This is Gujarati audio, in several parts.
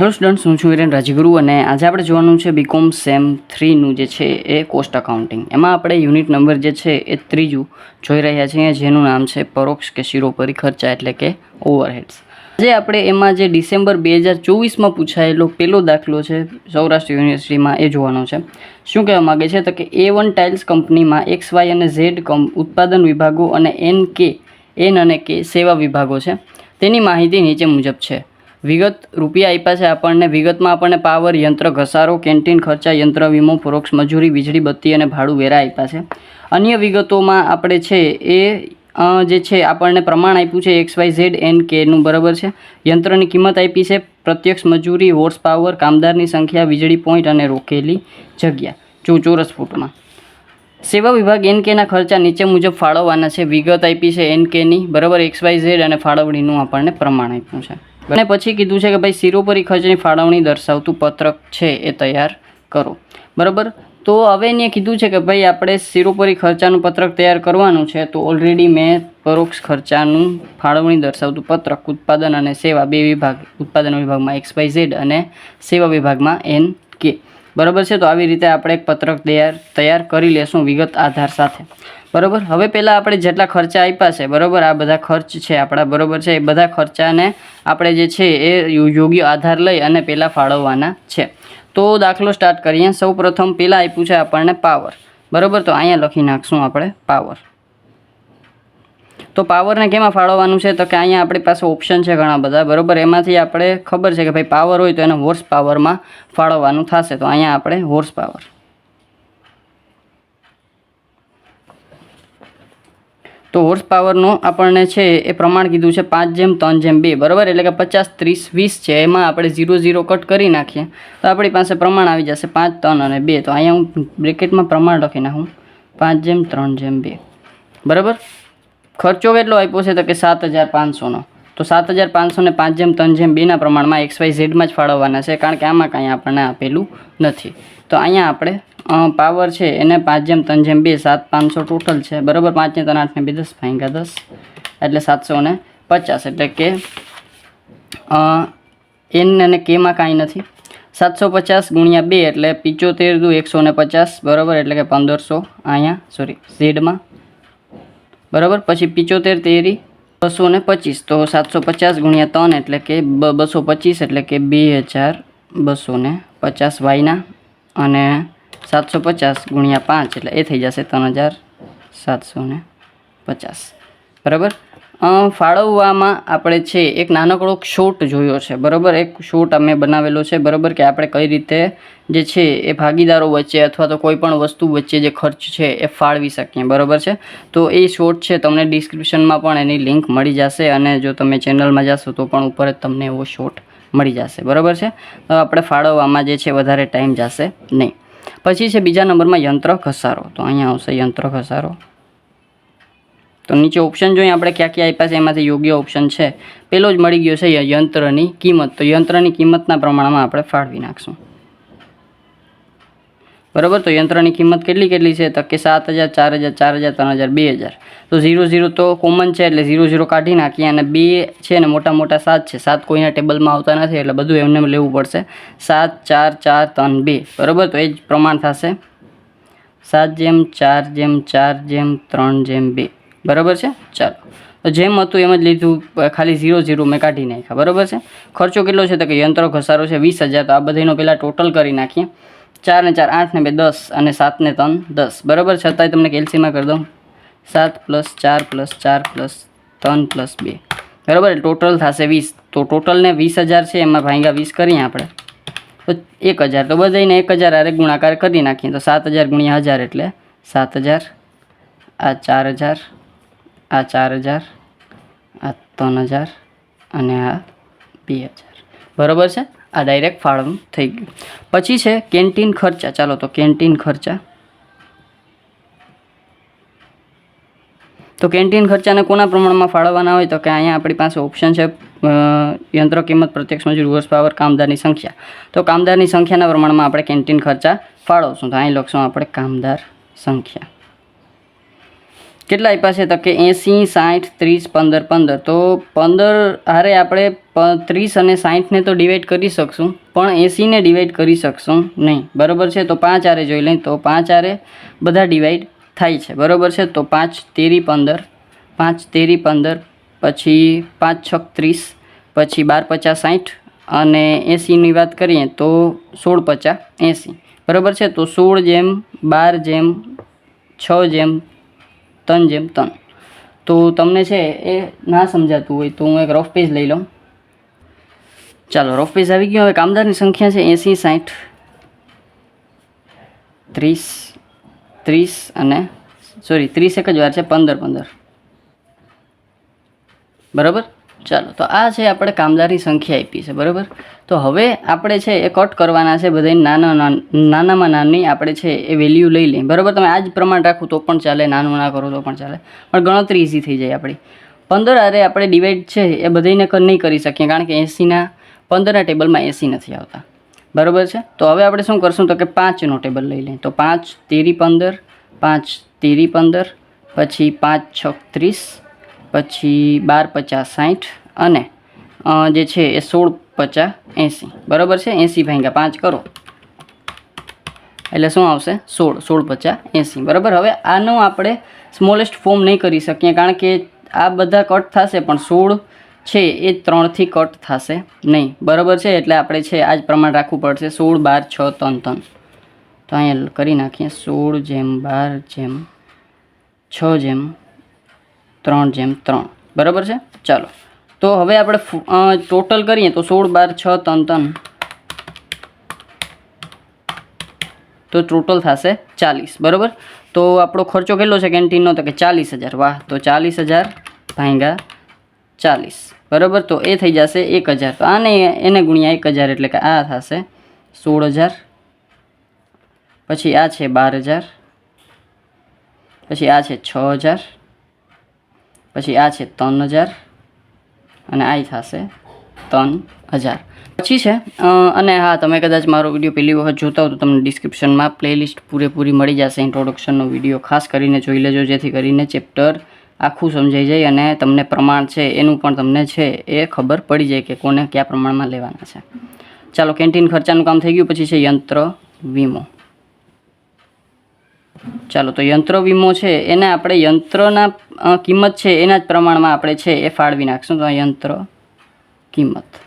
હેલો સ્ટુડન્ટ્સ હું છું વિરેન રાજગુરુ અને આજે આપણે જોવાનું છે બીકોમ સેમ થ્રીનું જે છે એ કોસ્ટ અકાઉન્ટિંગ એમાં આપણે યુનિટ નંબર જે છે એ ત્રીજું જોઈ રહ્યા છીએ, જેનું નામ છે પરોક્ષ કે શિરોપરી ખર્ચા એટલે કે ઓવરહેડ્સ આજે આપણે એમાં જે ડિસેમ્બર બે હજાર ચોવીસમાં પૂછાયેલો પહેલો દાખલો છે સૌરાષ્ટ્ર યુનિવર્સિટીમાં એ જોવાનો છે. શું કહેવા માગે છે? તો કે એ વન ટાઇલ્સ કંપનીમાં એક્સ વાય અને ઝેડ કમ, ઉત્પાદન વિભાગો અને એન કે એન અને કે સેવા વિભાગો છે. તેની માહિતી નીચે મુજબ છે. વિગત રૂપિયા આપ્યા છે આપણને. વિગતમાં આપણને પાવર, યંત્ર, ઘસારો, કેન્ટીન ખર્ચા, યંત્ર, વીમો ફોરોક્ષ મજૂરી, વીજળી, બત્તી અને ભાડું વેરા આપ્યા છે. અન્ય વિગતોમાં આપણે છે એ જે છે આપણને પ્રમાણ આપ્યું છે એક્સ વાય ઝેડ એન કેનું બરાબર છે. યંત્રની કિંમત આપી છે પ્રત્યક્ષ મજૂરી હોર્સ પાવર કામદારની સંખ્યા, વીજળી પોઈન્ટ અને રોકેલી જગ્યા. ચો ચોરસ ફૂટમાં. સેવા વિભાગ એન કેના ખર્ચા નીચે મુજબ ફાળવવાના છે. વિગત આપી છે એન કેની બરાબર એક્સ વાય ઝેડ અને ફાળવણીનું આપણને પ્રમાણ આપ્યું છે. અને પછી કીધું છે કે ભાઈ શિરોપરી ખર્ચની ફાળવણી દર્શાવતું પત્રક છે એ તૈયાર કરો. બરાબર? તો હવે એને કીધું છે કે ભાઈ આપણે શિરોપરી ખર્ચાનું પત્રક તૈયાર કરવાનું છે તો ઓલરેડી મેં પરોક્ષ ખર્ચાનું ફાળવણી દર્શાવતું પત્રક ઉત્પાદન અને સેવા બે વિભાગ, ઉત્પાદન વિભાગમાં એક્સ વાય ઝેડ અને સેવા વિભાગમાં એન કે બરાબર છે? તો આવી રીતે આપણે એક પત્રક તૈયાર તૈયાર કરી લેશું વિગત આધાર સાથે. બરાબર? હવે પહેલાં આપણે જેટલા ખર્ચા આપ્યા છે, બરાબર? આ બધા ખર્ચ છે આપણા, બરાબર છે? એ બધા ખર્ચાને આપણે જે છે એ યોગ્ય આધાર લઈ અને પહેલાં ફાળવવાના છે. તો દાખલો સ્ટાર્ટ કરીએ. સૌ પ્રથમ પહેલાં આપ્યું છે આપણને પાવર બરાબર? તો અહીંયા લખી નાખશું આપણે પાવર તો પાવરને કેમાં ફાળવવાનું છે? તો કે અહીંયા આપણી પાસે ઓપ્શન છે ઘણા બધા, બરાબર? એમાંથી આપણે ખબર છે કે ભાઈ પાવર હોય તો એને હોર્સ પાવરમાં ફાળવવાનું થશે. તો અહીંયા આપણે હોર્સ પાવર તો હોર્સ પાવરનું આપણને છે એ પ્રમાણ કીધું છે પાંચ જેમ, ત્રણ જેમ, બે, બરાબર? એટલે કે પચાસ, ત્રીસ, વીસ છે, એમાં આપણે ઝીરો ઝીરો કટ કરી નાખીએ. તો આપણી પાસે પ્રમાણ આવી જશે પાંચ, ત્રણ અને બે. તો અહીંયા હું બ્રેકેટમાં પ્રમાણ લખી નાખું. પાંચ જેમ, ત્રણ જેમ, બે. બરાબર? ખર્ચો કેટલો આપ્યો છે તો કે સાત હજાર પાંચસોનો. તો સાત હજાર પાંચસો ને પાંચ જેમ, ત્રણ જેમ, બેના પ્રમાણમાં એક્સ, વાય, ઝેડમાં જ ફાળવવાના છે કારણ કે આમાં કાંઈ આપણને આપેલું નથી. તો અહીંયા આપણે પાવર છે એને પાંચ જેમ, ત્રણ જેમ, બે, સાત, પાંચસો ટોટલ છે. બરાબર? પાંચને ત્રણ આઠને બે, દસ ભાંગા દસ. એટલે સાતસો ને પચાસ. એટલે કે એન અને કેમાં કાંઈ નથી. સાતસો પચાસ ગુણ્યા બે એટલે પિચોતેર દુ એકસો ને પચાસ. બરાબર? એટલે કે પંદરસો અહીંયા સોરી ઝેડમાં. બરાબર? પછી પિચોતેર તેરી, બસો ને પચીસ. તો સાતસો પચાસ ગુણ્યા ત્રણ એટલે કે બસો પચીસ એટલે કે બે હજાર બસો ને પચાસ વાયના. અને સાતસો પચાસ ગુણ્યા પાંચ એટલે એ થઈ જશે ત્રણ હજાર સાતસો ને પચાસ. બરાબર? ફાળવવામાં આપણે છે, એક નાનકડો શોટ જોયો છે. બરાબર? એક શોટ અમે બનાવેલો છે. બરાબર? કે આપણે કઈ રીતે જે છે, એ ભાગીદારો વચ્ચે અથવા તો કોઈ પણ વસ્તુ વચ્ચે જે ખર્ચ છે, એ ફાળવી શકીએ. બરાબર છે? તો એ શોટ છે, તમને ડિસ્ક્રિપ્શનમાં પણ એની લિંક મળી જશે અને જો તમે ચેનલમાં જશો, તો પણ ઉપર જ તમને એવો શોટ મળી જશે. બરાબર છે? તો આપણે ફાળવવામાં જે છે, વધારે ટાઈમ જશે નહીં. પછી છે, બીજા નંબરમાં યંત્ર ઘસારો. તો અહીંયા આવશે યંત્ર ઘસારો. તો નીચે ઓપ્શન જોઈએ, આપણે ક્યાં ક્યાં આપ્યા છે, એમાંથી યોગ્ય ઓપ્શન છે. પેલો જ મળી ગયો છે યંત્રની કિંમત. તો યંત્રની કિંમતના પ્રમાણમાં આપણે ફાળવી નાખશું. બરાબર? તો યંત્રની કિંમત કેટલી કેટલી છે? તો કે સાત હજાર, ચાર હજાર ચાર હજાર, ત્રણ હજાર, બે હજાર. તો ઝીરો ઝીરો તો કોમન છે, એટલે ઝીરો ઝીરો કાઢી નાખીએ અને બે છે ને મોટા મોટા સાત છે. સાત કોઈના ટેબલમાં આવતા નથી, એટલે બધું એમને લેવું પડશે. સાત, ચાર ચાર, ત્રણ, બે. બરાબર? તો એ જ પ્રમાણ થશે. સાત જેમ, ચાર જેમ ચાર જેમ, ત્રણ જેમ, બે. બરાબર છે? ચાલો. તો જેમ હતું એમ જ લીધું ખાલી ઝીરો ઝીરો મેં કાઢી નાખ્યા, બરાબર છે? ખર્ચો કેટલો છે? તો કે યંત્રો ઘસારો છે વીસ હજાર, તો આ બધાનો પહેલાં ટોટલ કરી નાખીએ. ચાર ને ચાર, આઠ ને બે, દસ અને સાત ને ત્રણ, દસ. બરાબર છતાંય તમને કેલ્સીમાં કરી દઉં. સાત પ્લસ ચાર પ્લસ ચાર પ્લસ ત્રણ પ્લસ બે. બરાબર? ટોટલ થશે વીસ. તો ટોટલને વીસ હજાર છે, એમાં ભાંગ્યા વીસ કરીએ આપણે. તો એક હજાર. તો બધાને એક હજાર આરે ગુણાકાર કરી નાખીએ. તો સાત હજાર ગુણ્યા હજાર એટલે સાત હજાર આ ચાર હજાર. આ ચાર હજાર, આ ત્રણ હજાર અને આ બે હજાર. બરાબર છે? આ ડાયરેક્ટ ફાળવણું થઈ ગયું. પછી છે કેન્ટીન ખર્ચા. ચાલો તો કેન્ટીન ખર્ચા. તો કેન્ટીન ખર્ચાને કોના પ્રમાણમાં ફાળવવાના હોય? તો કે અહીંયા આપણી પાસે ઓપ્શન છે યંત્ર કિંમત પ્રત્યક્ષ મજૂર વર્ષ પાવર કામદારની સંખ્યા. તો કામદારની સંખ્યાના પ્રમાણમાં આપણે કેન્ટીન ખર્ચા ફાળવશું. તો અહીં લખશું આપણે કામદાર સંખ્યા. કેટલા આપ્યા છે તો કે એંસી, સાઠ, ત્રીસ, પંદર પંદર. તો પંદર હારે આપણે ત્રીસ અને સાઠને તો ડિવાઈડ કરી શકશું, પણ એંસીને ડિવાઈડ કરી શકશું નહીં. બરાબર છે? તો પાંચ આરે જોઈ લઈએ. તો પાંચ આરે બધા ડિવાઈડ થાય છે. બરાબર છે? તો પાંચ, તેરી, પંદર. પાંચ, તેરી, પંદર. પછી પાંચ, છક, ત્રીસ. પછી બાર, પચાસ, સાઠ. અને એંસીની વાત કરીએ તો સોળ, પચાસ, એંસી. બરાબર છે? તો સોળ જેમ બાર જેમ છ જેમ ત્રણ જેમ ત્રણ તો તમને છે એ ના સમજાતું હોય તો હું એક રફ પેજ લઈ લઉં. ચાલો રફ પેજ આવી ગયો. હવે કામદારની સંખ્યા છે એંસી સાઠ ત્રીસ ત્રીસ અને સોરી ત્રીસ એક જ વાર છે, પંદર પંદર. બરાબર? ચાલો, તો આ છે આપણે કામદારની સંખ્યા આપી છે, બરાબર? તો હવે આપણે છે એ કટ કરવાના છે બધા નાના નાનામાં નાની આપણે છે એ વેલ્યુ લઈ લઈએ. બરાબર? તમે આ જ પ્રમાણ રાખો તો પણ ચાલે, નાનું ના કરો તો પણ ચાલે. પણ ગણતરી ઇઝી થઈ જાય આપણી. પંદર અરે આપણે ડિવાઈડ છે એ બધાને નહીં કરી શકીએ, કારણ કે એંસીના પંદરના ટેબલમાં એંસી નથી આવતા. બરાબર છે? તો હવે આપણે શું કરશું તો કે પાંચનો ટેબલ લઈ લઈએ. તો પાંચ તેરી પંદર, પાંચ તેરી પંદર, પછી પાંચ છ ત્રીસ પછી બાર પચાસ સાઠ અને જે છે એ સોળ પચાસ એંસી. બરાબર છે? એંસી ભાંગ્યા પાંચ કરો. એટલે શું આવશે? સોળ સોળ પચાસ એંસી. બરાબર? હવે આનું આપણે સ્મોલેસ્ટ ફોર્મ નહીં કરી શકીએ, કારણ કે આ બધા કટ થશે, પણ સોળ છે એ ત્રણથી કટ થશે નહીં. બરાબર છે? એટલે આપણે છે આ જ પ્રમાણ રાખવું પડશે. સોળ, બાર, છ, ત્રણ ત્રણ. તો અહીંયા કરી નાખીએ. સોળ જેમ બાર જેમ છ જેમ ત્રણ જેમ ત્રણ. બરાબર છે? ચાલો. તો હવે આપણે ટોટલ કરીએ તો સોળ, બાર, છ, ત્રણ ત્રણ. તો ટોટલ થશે ચાલીસ. બરાબર? તો આપણો ખર્ચો કેટલો છે કેન્ટીનનો? તો કે ચાલીસ હજાર. વાહ, તો ચાલીસ હજાર ભાંગા ચાલીસ. બરાબર? તો એ થઈ જશે એક હજાર. તો આને એને ગુણ્યા એક હજાર એટલે કે આ થશે સોળ હજાર. પછી આ છે બાર હજાર. પછી આ છે છ હજાર. પછી આ છે ત્રણ હજાર અને આ થશે ત્રણ હજાર. પછી છે અને હા, તમે કદાચ મારો વીડિયો પહેલી વખત જોતા હો તો તમને ડિસ્ક્રિપ્શનમાં પ્લેલિસ્ટ પૂરેપૂરી મળી જશે, ઇન્ટ્રોડક્શનનો વીડિયો ખાસ કરીને જોઈ લેજો, જેથી કરીને ચેપ્ટર આખું સમજાઈ જાય અને તમને પ્રમાણ છે, એનું પણ તમને છે, એ ખબર પડી જાય કે કોને કયા પ્રમાણમાં લેવાના છે. ચાલો, કેન્ટીન ખર્ચાનું કામ થઈ ગયું, પછી છે યંત્ર વીમો. ચાલો, તો યંત્ર વીમો છે, એને આપણે યંત્રના કિંમત છે, એના જ પ્રમાણમાં આપણે છે, એ ફાળવી નાખશું. તો આ યંત્ર કિંમત.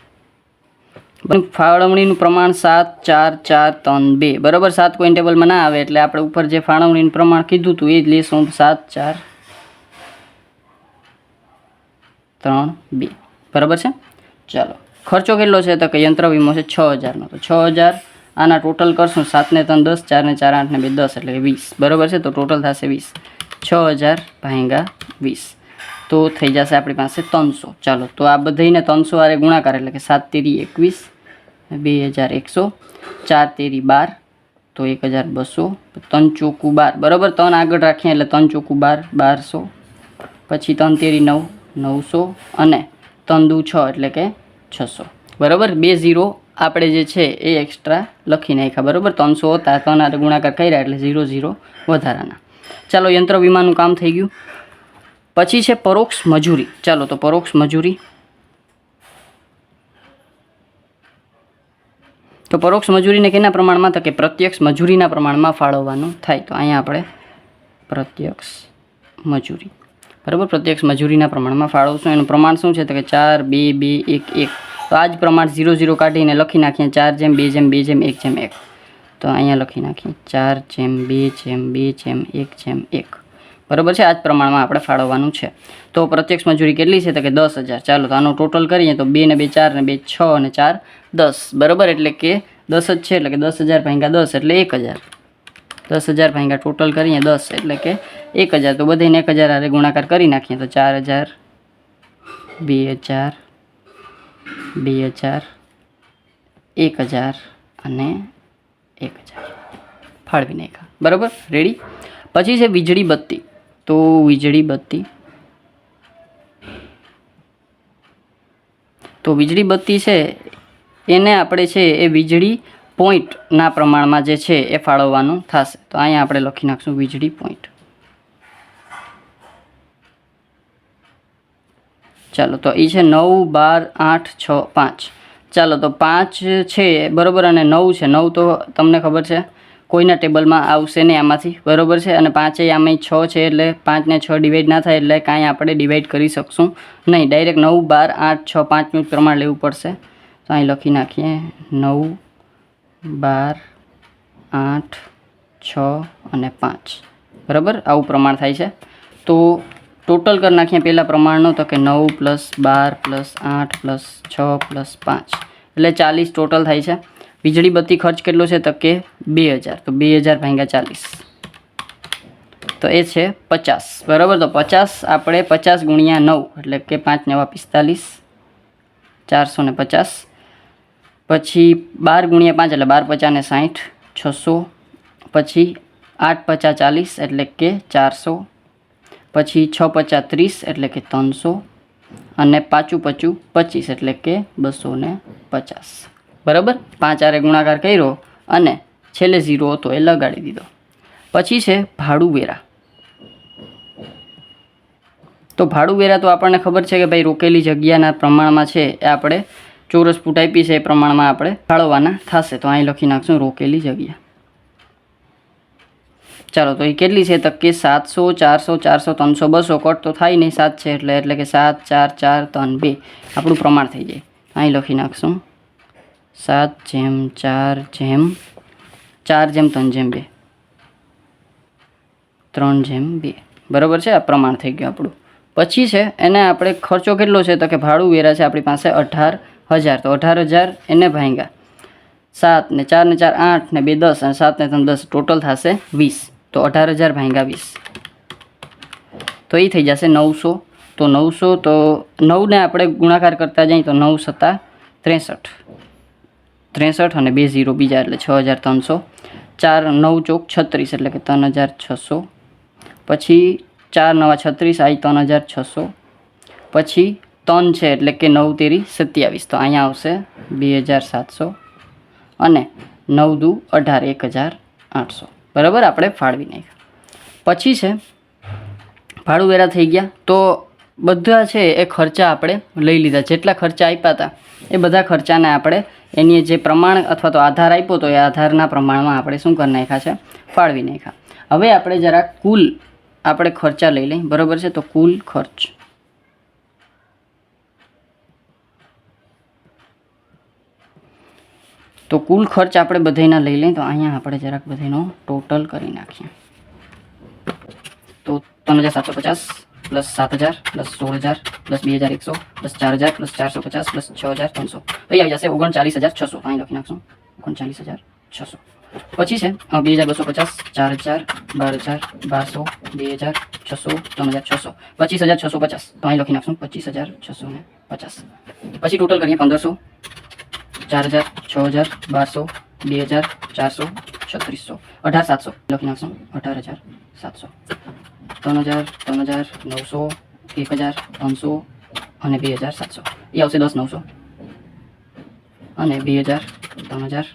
ફાળવણીનું પ્રમાણ સાત, ચાર ચાર, ત્રણ, બે. બરાબર, સાત કોઈ ટેબલમાં ના આવે એટલે આપણે ઉપર જે ફાળવણીનું પ્રમાણ કીધું હતું એ જ લેશું. સાત, ચાર, ત્રણ, બે. બરાબર છે? ચાલો, ખર્ચો કેટલો છે? તો કે યંત્ર વીમો છે છ હજારનો. તો છ હજાર આના ટોટલ કરશું સાતને ત્રણ દસ, ચારને ચાર, આઠને બે દસ એટલે વીસ. બરાબર છે? તો ટોટલ થશે વીસ. છ હજાર ભાંગા વીસ. તો થઈ જશે આપણી પાસે ત્રણસો. ચાલો, તો આ બધાને ત્રણસો આરે ગુણાકાર એટલે કે સાત તેરી એકવીસ, બે હજાર એકસો, ચાર તેરી બાર, તો એક હજાર બસો, ત્રણ ચોખ્ખું બાર. બરાબર? ત્રણ આગળ રાખીએ એટલે ત્રણ ચોખ્ખું બાર, બારસો, પછી ત્રણ તેરી નવ, નવસો અને ત્રણ દુ છ એટલે કે છસો. બરાબર? બે ઝીરો આપણે જે છે એ એક્સ્ટ્રા લખી નાખ્યા, બરાબર? ત્રણસો હતા ત્રણ ગુણાકાર કર્યા એટલે ઝીરો ઝીરો વધારાના. ચાલો, યંત્ર વીમાનું કામ થઈ ગયું. પછી છે પરોક્ષ મજૂરી. ચાલો, તો પરોક્ષ મજૂરી. તો પરોક્ષ મજૂરીને કેના પ્રમાણમાં? તો કે પ્રત્યક્ષ મજૂરીના પ્રમાણમાં ફાળવવાનું થાય. તો અહીંયા આપણે પ્રત્યક્ષ મજૂરી. બરાબર? પ્રત્યક્ષ મજૂરીના પ્રમાણમાં ફાળવશું. એનું પ્રમાણ શું છે? તો કે ચાર, બે બે, એક એક. તો આ જ પ્રમાણ ઝીરો ઝીરો કાઢીને લખી નાખીએ. ચાર જેમ, બે જેમ બે જેમ, એક જેમ, એક. તો અહીંયા લખી નાખીએ. ચાર જેમ, બે જેમ બે જેમ, એક જેમ, એક. બરાબર છે? આ જ પ્રમાણમાં આપણે ફાળવવાનું છે. તો પ્રત્યક્ષ મજૂરી કેટલી છે? તો કે દસ હજાર. ચાલો, તો આનું ટોટલ કરીએ તો બે ને બે ચાર ને બે છ અને ચાર દસ. બરાબર? એટલે કે દસ જ છે, એટલે કે દસ હજાર ભાંગ્યા દસ એટલે એક હજાર. દસ હજાર ભાંગ્યા ટોટલ કરીએ દસ એટલે કે એક હજાર. તો બધાને એક હજાર આરે ગુણાકાર કરી નાખીએ તો ચાર હજાર, બે હજાર બે હજાર, એક હજાર અને એક હજાર. ફાળવી નાખ્યા બરાબર? રેડી પછી છે વીજળી બત્તી. તો વીજળી બત્તી. તો વીજળી બત્તી છે, એને આપણે છે એ વીજળી પોઈન્ટના પ્રમાણમાં જે છે એ ફાળવવાનું થશે. તો અહીંયા આપણે લખી નાખશું વીજળી પોઈન્ટ. ચાલો તો એ છે નવ બાર આઠ છ પાંચ. ચાલો તો પાંચ છે બરાબર અને નવ છે. નવ તો તમને ખબર છે? કોઈના ટેબલમાં આવશે નહીં આમાંથી. બરાબર છે? અને પાંચેય આમાં છ છે એટલે પાંચને છ ડિવાઈડ ના થાય એટલે કાંઈ આપણે ડિવાઈડ કરી શકશું નહીં. ડાયરેક્ટ નવ બાર આઠ છ પાંચનું પ્રમાણ લેવું પડશે. તો અહીં લખી નાખીએ. નવ બાર આઠ છ અને પાંચ. બરાબર? આવું પ્રમાણ થાય છે. તો ટોટલ કરી નાખીએ પહેલાં પ્રમાણનો તો કે નવ પ્લસ બાર પ્લસ આઠ પ્લસ છ પ્લસ પાંચ. એટલે ચાલીસ ટોટલ થાય છે. વીજળી બત્તી ખર્ચ કેટલો છે તો કે બે હજાર. તો બે હજાર ભાંગ્યા ચાલીસ. તો એ છે પચાસ. બરાબર? તો પચાસ આપણે પચાસ ગુણ્યા નવ, એટલે કે પાંચ નવા પિસ્તાલીસ, ચારસો ને પચાસ. પછી બાર ગુણ્યા પાંચ, એટલે બાર પચાસ ને સાઠ છસો. પછી આઠ પચાસ ચાલીસ, એટલે કે ચારસો. પછી છ પચા ત્રીસ એટલે કે ત્રણસો અને પાછું પચું પચીસ એટલે કે બસો ને પચાસ. બરાબર? પાંચ આરે ગુણાકાર કર્યો અને છેલ્લે ઝીરો હતો એ લગાડી દીધો. પછી છે ભાડું વેરા તો ભાડું વેરા તો આપણને ખબર છે કે ભાઈ રોકેલી જગ્યાના પ્રમાણમાં છે એ આપણે ચોરસ ફૂટ આપી છે એ પ્રમાણમાં આપણે ફાળવવાના થશે. તો અહીં લખી નાખશું રોકેલી જગ્યા. ચાલો, તો એ કેટલી છે? તક કે સાતસો, ચારસો ચારસો, ત્રણસો, બસો કટ તો થાય નહીં સાત છે એટલે એટલે કે સાત, ચાર ચાર, ત્રણ, બે. આપણું પ્રમાણ થઈ જાય. અહીં લખી નાખશું. સાત જેમ ચાર જેમ ચાર જેમ ત્રણ જેમ બે. ત્રણ જેમ બે. બરાબર છે? આ પ્રમાણ થઈ ગયું આપણું. પછી છે, એને આપણે ખર્ચો કેટલો છે? તો કે ભાડું વેરા છે આપણી પાસે અઢાર હજાર. તો અઢાર હજાર એને ભાંગ્યા. સાત ને ચાર ને ચાર આઠ ને બે દસ અને સાત ને ત્રણ દસ. ટોટલ થશે વીસ. તો અઢાર હજાર ભાંગ્યા વીસ. તો એ થઈ જશે નવસો. તો નવસો તો નવને આપણે ગુણાકાર કરતા જઈએ તો નવ સત્તા ત્રેસઠ. ત્રેસઠ અને બે ઝીરો બીજા એટલે છ હજાર ત્રણસો. ચાર નવ ચોક છત્રીસ એટલે કે ત્રણ હજાર છસો. પછી ચાર નવા છત્રીસ આવી ત્રણ હજાર છસો. પછી ત્રણ છે એટલે કે નવ તેરી સત્યાવીસ. તો અહીંયા આવશે બે હજાર સાતસો. અને નવ દુ અઢાર, એક હજાર આઠસો. બરાબર? આપણે ફાળવી નાખ્યા. પછી છે, ભાડું વેરા થઈ ગયા. તો બધા છે એ ખર્ચા આપણે લઈ લીધા. જેટલા ખર્ચા આપ્યા હતા, એ બધા ખર્ચાને આપણે એની જે પ્રમાણ અથવા તો આધાર આપ્યો તો એ આધારના પ્રમાણમાં આપણે શું કરી નાખ્યા છે? ફાળવી નાખ્યા. હવે આપણે જરા કુલ આપણે ખર્ચા લઈ લઈએ. બરાબર છે? તો કુલ ખર્ચ. તો કુલ ખર્ચ આપણે બધાના લઈ લઈએ તો અહીંયા આપણે જરાક બધાનો ટોટલ કરી નાખીએ. તો ત્રણ હજાર સાતસો પચાસ પ્લસ સાત હજાર પ્લસ સોળ હજાર પ્લસ બે હજાર એકસો પ્લસ ચાર હજાર પ્લસ ચારસો પચાસ પ્લસ છ હજાર ત્રણસો. તો એ આવી જશે ઓગણચાલીસ હજાર છસો. અહીં લખી નાખશું. ઓગણચાલીસ હજાર છસો. પછી છે અ, બે હજાર બસો પચાસ ચાર હજાર બાર હજાર બારસો બે હજાર છસો ત્રણ હજાર છસો. પચીસ હજાર છસો પચાસ. તો અહીં લખી નાખશું પચીસ હજાર છસો ને પચાસ. પછી ટોટલ કરીએ પંદરસો. ચાર હજાર છ હજાર બારસો બે હજાર ચારસો છત્રીસો અઢાર સાતસો લખી નાખશું અઢાર હજાર સાતસો ત્રણ હજાર ત્રણ હજાર નવસો એક હજાર ત્રણસો અને બે હજાર સાતસો એ આવશે દસ નવસો અને બે હજાર ત્રણ હજાર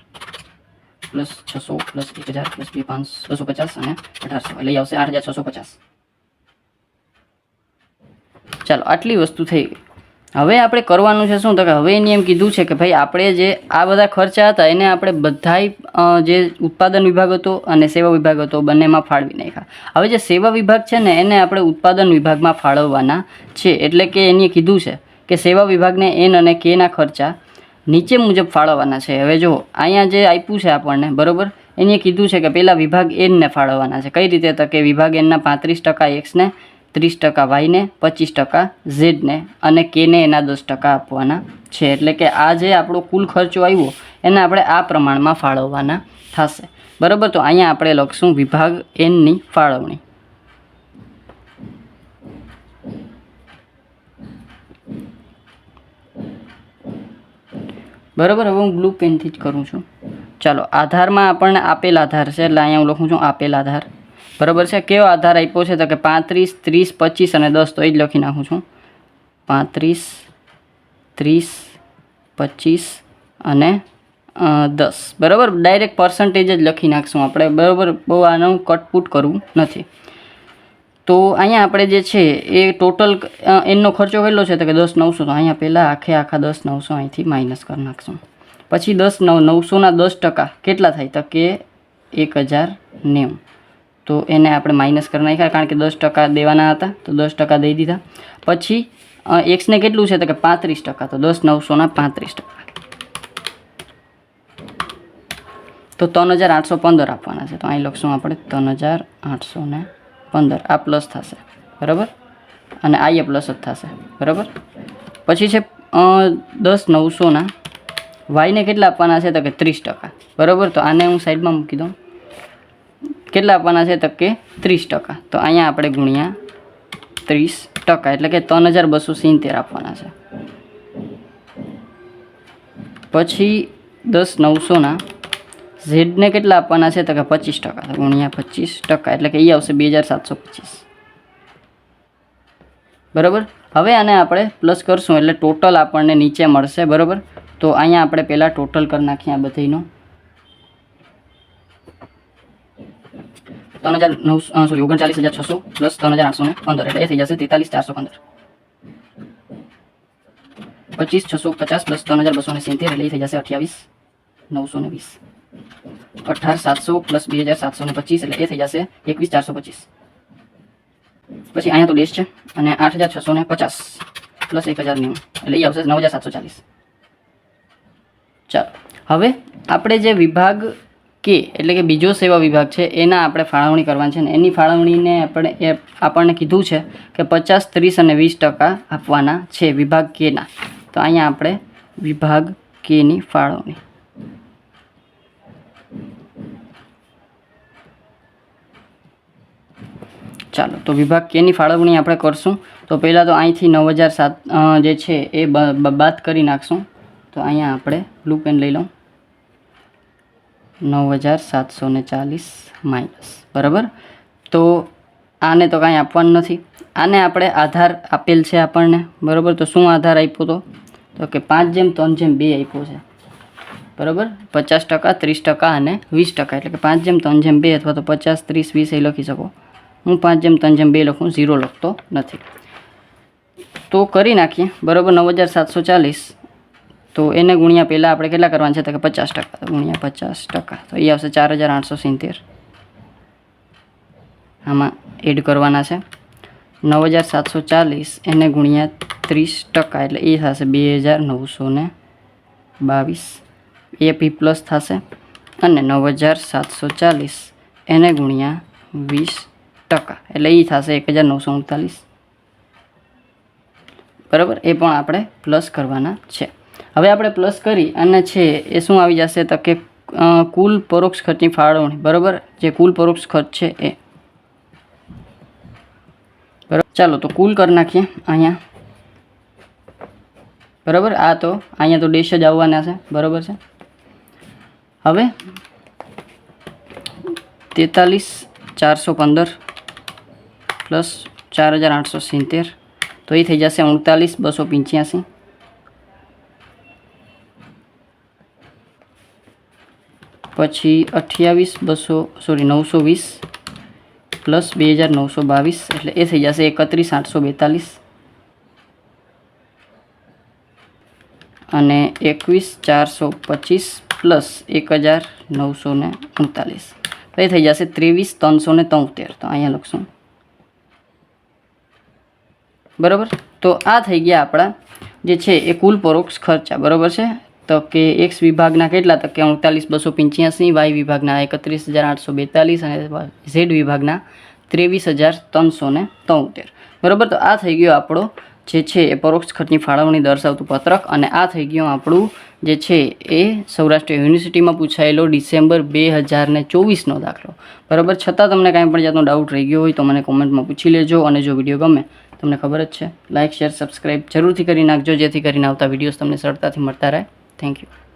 પ્લસ છસો પ્લસ એક હજાર પ્લસ બે પાંચ બસો પચાસ અને અઢારસો એટલે એ આવશે આઠ હજાર છસો પચાસ ચાલો આટલી વસ્તુ થઈ ગઈ હવે આપણે કરવાનું છે શું? તો કે હવે એની એમ કીધું છે કે ભાઈ, આપણે જે આ બધા ખર્ચા હતા, એને આપણે બધાય જે ઉત્પાદન વિભાગ હતો અને સેવા વિભાગ હતો, બંનેમાં ફાળવી નાખ્યા. હવે જે સેવા વિભાગ છે ને, એને આપણે ઉત્પાદન વિભાગમાં ફાળવવાના છે. એટલે કે એની કીધું છે કે સેવા વિભાગને એન અને કેના ખર્ચા નીચે મુજબ ફાળવવાના છે. હવે જો, અહીંયા જે આપ્યું છે આપણને, બરાબર? એને કીધું છે કે પહેલાં વિભાગ એનને ફાળવવાના છે. કઈ રીતે? તો કે વિભાગ એનના પાંત્રીસ ટકા એક્સને ત્રીસ ટકા વાયને, પચીસ ટકા ઝેડને અને કેને એના દસ ટકા આપવાના છે. એટલે કે આ જે આપણો કુલ ખર્ચો આવ્યો, એને આપણે આ પ્રમાણમાં ફાળવવાના થશે. બરાબર? તો અહીંયા આપણે લખશું વિભાગ એનની ફાળવણી. બરાબર? હવે હું બ્લુ પેનથી જ કરું છું. ચાલો, આધારમાં આપણને આપેલ આધાર છે, એટલે અહીંયા હું લખું છું આપેલ આધાર. બરાબર છે? કેવો આધાર આપ્યો છે? તો કે પાંત્રીસ, ત્રીસ, પચીસ અને દસ, તો એ જ લખી નાખું છું. પાંત્રીસ, ત્રીસ, પચીસ અને દસ. બરાબર? ડાયરેક્ટ પર્સન્ટેજ જ લખી નાખશું આપણે. બરાબર? બહુ આનું કટપુટ કરવું નથી. તો અહીંયા આપણે જે છે, એ ટોટલ એનો ખર્ચો કેટલો છે? તો કે દસ નવસો. તો અહીંયા પહેલાં આખે આખા દસ નવસો અહીંથી માઇનસ કરી નાખશું. પછી દસ નવ, નવસોના દસ ટકા કેટલા થાય? તો કે એક હજાર નેવું. તો એને આપણે માઇનસ કરી નાખ્યા કારણ કે દસ ટકા દેવાના હતા, તો દસ ટકા દઈ દીધા. પછી એક્સને કેટલું છે તો કે પાંત્રીસ ટકા, તો દસ નવસોના પાંત્રીસ ટકા. તો ત્રણ હજાર આઠસો પંદર આપવાના છે. તો અહીં લખશું આપણે ત્રણ હજાર આઠસો ને પંદર. આ પ્લસ થશે. બરાબર? અને આ એ પ્લસ જ થશે. બરાબર? પછી છે દસ નવસોના વાયને કેટલા આપવાના છે તો કે ત્રીસ ટકા. બરાબર? તો આને હું સાઈડમાં મૂકી દઉં. કેટલા આપવાના છે? તો કે ત્રીસ ટકા. તો અહીંયા આપણે ગુણ્યા ત્રીસ ટકા. એટલે કે ત્રણ હજાર બસો સિત્તેર આપવાના છે. પછી દસ નવસોના ઝેડને કેટલા આપવાના છે? તો કે પચીસ ટકા. ગુણ્યા પચીસ ટકા. એટલે કે એ આવશે બે હજાર સાતસો પચીસ. બરાબર? હવે આને આપણે પ્લસ કરશું. એટલે ટોટલ આપણને નીચે મળશે. બરાબર? તો અહીંયા આપણે પહેલાં ટોટલ કરી નાખીએ આ બધીનું. ત્રણ હજાર નવ સોરી ઓગણચાલીસ હજાર છસો પ્લસ ત્રણ હજાર આઠસો ને પંદર, એટલે એ થઈ જશે તેતાલીસ ચારસો પંદર. પચીસ, છસો પચાસ પ્લસ ત્રણ હજાર બસો ને સિત્તેર, એટલે એ થઈ જશે અઠ્યાવીસ, નવસો ને વીસ. અઠાર, સાતસો પ્લસ બે હજાર સાતસો ને પચીસ, એટલે એ થઈ જશે એકવીસ, ચારસો પચીસ. પછી અહીંયા તો લેસ છે, અને આઠ હજાર છસો ને પચાસ પ્લસ એક હજાર નેવું, એટલે એ આવશે નવ હજાર સાતસો ચાલીસ. ચાલો. હવે આપણે જે વિભાગ કે, એટલે કે બીજો સેવા વિભાગ છે, એના આપણે ફાળવણી કરવાની છે ને એની ફાળવણીને આપણે એ આપણને કીધું છે કે પચાસ, ત્રીસ અને વીસ ટકા આપવાના છે વિભાગ કેના. તો અહીંયા આપણે વિભાગ કેની ફાળવણી. ચાલો, તો વિભાગ કેની ફાળવણી આપણે કરશું. તો પહેલાં તો અહીંથી નવ હજાર સાત જે છે એ બાદ કરી નાખશું. તો અહીંયા આપણે બ્લુ પેન લઈ લઉં. નવ હજાર સાતસો ને ચાલીસ માઇનસ. બરાબર? તો આને તો કાંઈ આપવાનું નથી. આને આપણે આધાર આપેલ છે આપણને. બરાબર? તો શું આધાર આપ્યો તો? તો કે પાંચ જેમ ત્રણ જેમ બે આપ્યો છે. બરાબર? પચાસ ટકા, ત્રીસ ટકા અને વીસ ટકા. એટલે કે પાંચ જેમ ત્રણ જેમ બે અથવા તો પચાસ, ત્રીસ, વીસ એ લખી શકો. હું પાંચ જેમ ત્રણ જેમ બે લખું, ઝીરો લખતો નથી. તો કરી નાખીએ. બરાબર? નવ હજાર સાતસો ચાલીસ. તો એને ગુણ્યા પહેલાં આપણે કેટલા કરવાના છે તો કે પચાસ ટકા. ગુણ્યા પચાસ ટકા. તો એ આવશે ચાર હજાર આઠસો સિત્તેર. આમાં એડ કરવાના છે. નવ હજાર સાતસો ચાલીસ, એને ગુણ્યા ત્રીસ ટકા. એટલે એ થશે બે હજાર નવસો ને બાવીસ. એ પી પ્લસ થશે. અને નવ હજાર સાતસો ચાલીસ, એને ગુણ્યા વીસ ટકા. એટલે એ થશે એક હજાર નવસો ઉનતાલીસ બરાબર? એ પણ આપણે પ્લસ કરવાના છે. હવે આપણે પ્લસ કરી અને છે એ શું આવી જશે તો કે કુલ પરોક્ષ ખર્ચની ફાળવણી, બરાબર? જે કુલ પરોક્ષ ખર્ચ છે એ. બરાબર? ચાલો તો કુલ કરી નાખીએ અહીંયા. બરાબર? આ તો અહીંયા તો ડેશ જ આવવાના છે. બરાબર છે? હવે તેતાલીસ ચારસો પંદર પ્લસ ચાર હજાર આઠસો સિત્તેર. તો એ થઈ જશે ઉનતાલીસ બસો પંચ્યાસી. પછી અઠ્યાવીસ બસો સોરી નવસો વીસ પ્લસ બે હજાર નવસો બાવીસ, એટલે એ થઈ જશે એકત્રીસ, આઠસો બેતાલીસ. અને એકવીસ, ચારસો પચીસ પ્લસ એક હજાર નવસો ને ઉનતાલીસ તો એ થઈ જશે ત્રેવીસ, ત્રણસો ને તોતેર. તો અહીંયા લખશું. બરાબર? તો આ થઈ ગયા આપણા જે છે એ કુલ પરોક્ષ ખર્ચા. બરાબર છે? તો કે એક્સ વિભાગના કેટલા તો કે ઉનતાલીસ બસો પંચ્યાસી વાય વિભાગના એકત્રીસ હજાર આઠસો બેતાલીસ અને ઝેડ વિભાગના ત્રેવીસ હજાર ત્રણસો ને તોતેર. બરાબર? તો આ થઈ ગયો આપણો જે છે એ પરોક્ષ ખર્ચની ફાળવણી દર્શાવતું પત્રક અને આ થઈ ગયું આપણું જે છે એ સૌરાષ્ટ્ર યુનિવર્સિટીમાં પૂછાયેલો ડિસેમ્બર બે હજાર ને ચોવીસનો દાખલો. બરાબર? છતાં તમને કાંઈ પણ જાતનો ડાઉટ રહી ગયો હોય તો મને કોમેન્ટમાં પૂછી લેજો અને જો વીડિયો ગમે, તમને ખબર જ છે. લાઇક શેર સબસ્ક્રાઈબ જરૂરથી કરી નાખજો જેથી કરીને આવતા વિડીયોઝ તમને સરળતાથી મળતા રહે. Thank you.